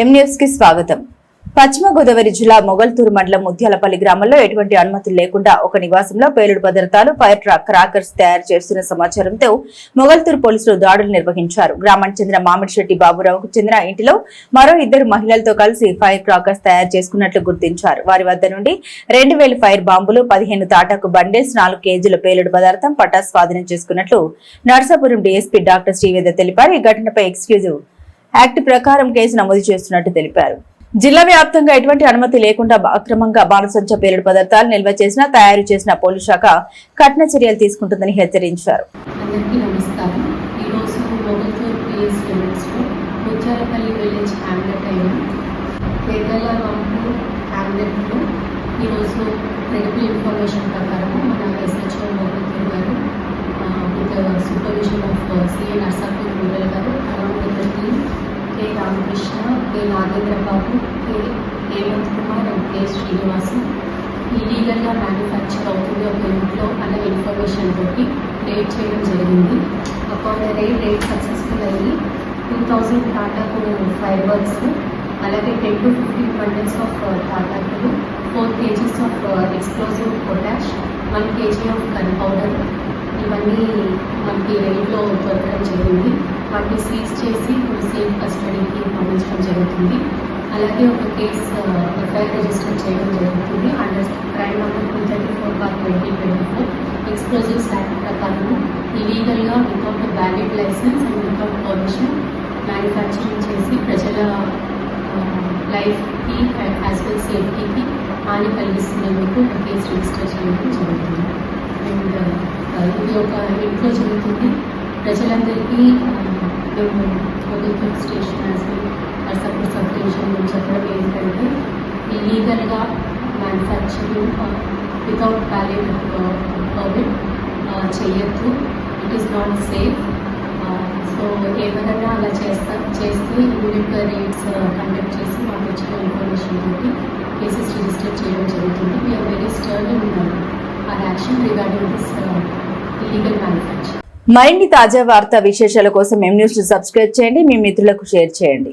ఎం కి స్వాగతం. పశ్చిమ గోదావరి జిల్లా మొగల్తూరు మండలం ముత్యాలపల్లి గ్రామంలో ఎటువంటి అనుమతులు లేకుండా ఒక నివాసంలో పేలుడు పదార్థాలు ఫైర్ ట్రక్ క్రాకర్స్ తయారు చేస్తున్న సమాచారంతో మొగల్తూరు పోలీసులు దాడులు నిర్వహించారు. గ్రామానికి చెందిన మామిడిశెట్టి బాబురావుకు చెందిన ఇంటిలో మరో ఇద్దరు మహిళలతో కలిసి ఫైర్ క్రాకర్స్ తయారు చేసుకున్నట్లు గుర్తించారు. వారి వద్ద నుండి రెండు వేల ఫైర్ బాంబులు పదిహేను తాటాకు బండిల్స్ నాలుగు కేజీల పేలుడు పదార్థం పట్టా స్వాధీనం చేసుకున్నట్లు నర్సాపురం డీఎస్పీ డాక్టర్ శ్రీవేద తెలిపారు. ఈ ఘటనపై ఎక్స్క్యూజివ్ యాక్ట్ ప్రకారం కేసు నమోదు చేస్తున్నట్టు తెలిపారు. జిల్లా వ్యాప్తంగా ఎటువంటి అనుమతి లేకుండా అక్రమంగా బాణసంచ పేలుడు పదార్థాలు నిల్వ చేసిన తయారు చేసిన పోలీసు శాఖ కఠిన చర్యలు తీసుకుంటుందని హెచ్చరించారు. ఈరోజు Babu K Hemanth Kumar and K Srinivasu ఇలీగల్గా manufacture అవుతుంది ఒక ఇంట్లో అన్న ఇన్ఫర్మేషన్ తోటి రేట్ చేయడం జరిగింది. అకాన్ రేట్ రేట్ సక్సెస్ఫుల్ అయ్యి టూ థౌజండ్ టాటాకు ఫైర్ వర్క్స్ అలాగే ten to fifteen bundles of టాటాకులు four KGs of explosive potash one KG of gunpowder ఇవన్నీ మనకి రేట్లో దొరకడం జరిగింది. వాటిని సీజ్ చేసి సేఫ్ కస్టడీకి పంపించడం జరుగుతుంది. అలాగే ఒక కేసు ఎఫ్ఐఆర్ రిజిస్టర్ చేయడం జరుగుతుంది. Under crime number two thirty four bar twenty twenty four explosives act ప్రకారం ఇలీగల్గా without valid licence and without permission manufacturing చేసి ప్రజల లైఫ్కి యాజ్ వెల్ సేఫ్టీకి హాని కలిగిస్తున్నందుకు ఒక కేసు రిజిస్టర్ చేయడం జరుగుతుంది. అండ్ ఇది ఒక ఇంట్లో జరుగుతుంది. ప్రజలందరికీ మేము station as well Narsapur sub నుంచి చెప్పడం ఏంటంటే ఇల్లీగల్గా మ్యానుఫ్యాక్చరింగ్ వితౌట్ వ్యాలిడ్ పర్మిట్ చేయొద్దు. It is not safe so ఏమైనా అలా చేస్తా చేస్తే యూనిట్ రేట్స్ కండక్ట్ చేసి మాకు వచ్చిన ఇన్ఫర్మేషన్ తోటి కేసెస్ రిజిస్టర్ చేయడం జరుగుతుంది. We're very stern in our action regarding this illegal manufacture మరిన్ని తాజా వార్తా విశేషాల కోసం ఎం న్యూస్ సబ్స్క్రైబ్ చేయండి. మీ మిత్రులకు షేర్ చేయండి.